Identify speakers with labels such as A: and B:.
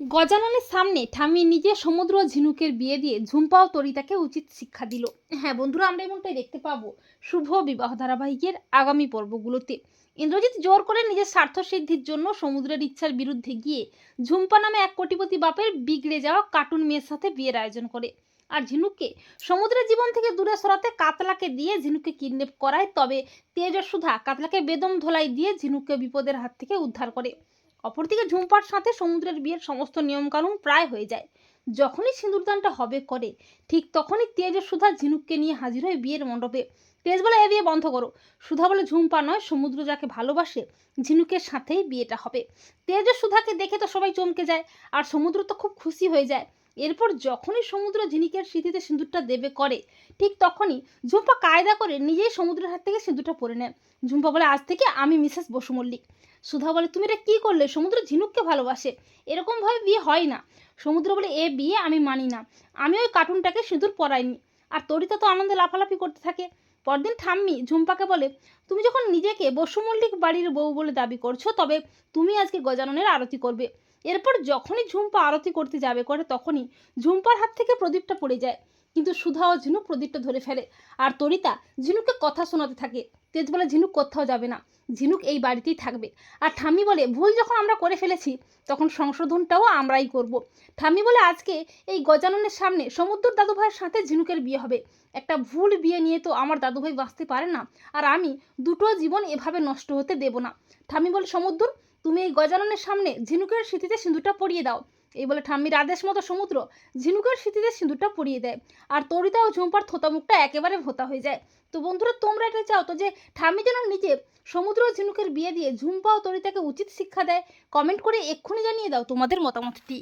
A: গজাননের সামনে ঠাম্মি নিজে সমুদ্র ঝিনুকের বিয়ে দিয়ে ঝুম্পা ও তরিতাকে উচিত শিক্ষা দিল। হ্যাঁ বন্ধুরা, আমরা এমনটাই দেখতে পাবো শুভ বিবাহ ধারাবাহিকের আগামী পর্বগুলোতে। ইন্দ্রজিৎ জোর করে নিজের স্বার্থ সিদ্ধির জন্য সমুদ্রের ইচ্ছার বিরুদ্ধে গিয়ে ঝুম্পা নামে এক কোটিপতি বাপের বিগড়ে যাওয়া কার্টুন মেয়ের সাথে বিয়ের আয়োজন করে। আর ঝিনুককে সমুদ্রের জীবন থেকে দূরে সরাতে কাতলাকে দিয়ে ঝিনুককে কিডন্যাপ করায়, তবে তেজ সুধা কাতলাকে বেদম ধোলাই দিয়ে ঝিনুককে বিপদের হাত থেকে উদ্ধার করে। অপরদিকে ঝুম্পার সাথে সমুদ্রের বিয়ের সমস্ত নিয়মকানুন প্রায় হয়ে যায়। যখনই সিঁদুরদানটা হবে করে, ঠিক তখনই তেজ সুধা ঝিনুককে নিয়ে হাজির হয় বিয়ের মণ্ডপে তেজ বলে এ বিয়ে বন্ধ করো। সুধা বলে ঝুমপা নয়, সমুদ্র যাকে ভালোবাসে, ঝিনুকের সাথেই বিয়েটা হবে। তেজ সুধাকে দেখে তো সবাই চমকে যায়, আর সমুদ্র তো খুব খুশি হয়ে যায়। এরপর যখনই সমুদ্র ঝিনুকের স্মৃতিতে সিঁদুরটা দেবে করে, ঠিক তখনই ঝুম্পা কায়দা করে নিজেই সমুদ্রের হাত থেকে সিঁদুরটা পরে নেয়। ঝুম্পা বলে, আজ থেকে আমি মিসেস বসু মল্লিক। সুধা বলে, তুমি এটা কী করলে? সমুদ্র ঝিনুককে ভালোবাসে। এরকমভাবে বিয়ে হয় না। সমুদ্র বলে, এ বিয়ে আমি মানি না। আমি ওই কার্টুনটাকে সিঁদুর পরাইনি। আর তরিতা তো আনন্দে লাফালাফি করতে থাকে। পরদিন ঠাম্মি ঝুম্পাকে বলে, তুমি যখন নিজেকে বসুমল্লিক বাড়ির বউ বলে দাবি করছ, তবে তুমি আজকে গজাননের আরতি করবে। এরপর যখনই ঝুম্পা আরতি করতে যাবে করে, তখনই ঝুম্পার হাত থেকে প্রদীপটা পড়ে যায়। কিন্তু সুধা ও ঝিনুক প্রদীপটা ধরে ফেলে। আর তরিতা ঝিনুককে কথা শোনাতে থাকে। তেজ বলে, ঝিনুক কোথাও যাবে না। ঝিনুক এই বাড়িতেই থাকবে। আর ঠাম্মি বলে, ভুল যখন আমরা করে ফেলেছি, তখন সংশোধনটাও আমরাই করব। ঠাম্মি বলে, আজকে এই গজাননের সামনে সমুদ্র দাদুভাইয়ের সাথে ঝিনুকের বিয়ে হবে। একটা ভুল বিয়ে নিয়ে তো আমার দাদুভাই বাঁচতে পারে না। আর আমি দুটো জীবন এভাবে নষ্ট হতে দেব না। ঠাম্মি বলে সমুদ্র তুমি এই গজাননের সামনে ঝিনুকের স্মৃতিতে সিঁদুরটা পরিয়ে দাও। এই বলে ঠাম্মির আদেশ মতো সমুদ্র ঝিনুকের স্মৃতিতে সিঁদুরটা পরিয়ে দেয়। আর তরিতা ও ঝুম্পার থোতা মুখটা একেবারে ভোতা হয়ে যায়। তো বন্ধুরা, তোমরা এটা চাও তো যে ঠাম্মি যেন নিজে সমুদ্র ও ঝিনুকের বিয়ে দিয়ে ঝুম্পা ও তরিতাকে উচিত শিক্ষা দেয়? কমেন্ট করে এক্ষুনি জানিয়ে দাও তোমাদের মতামতটি।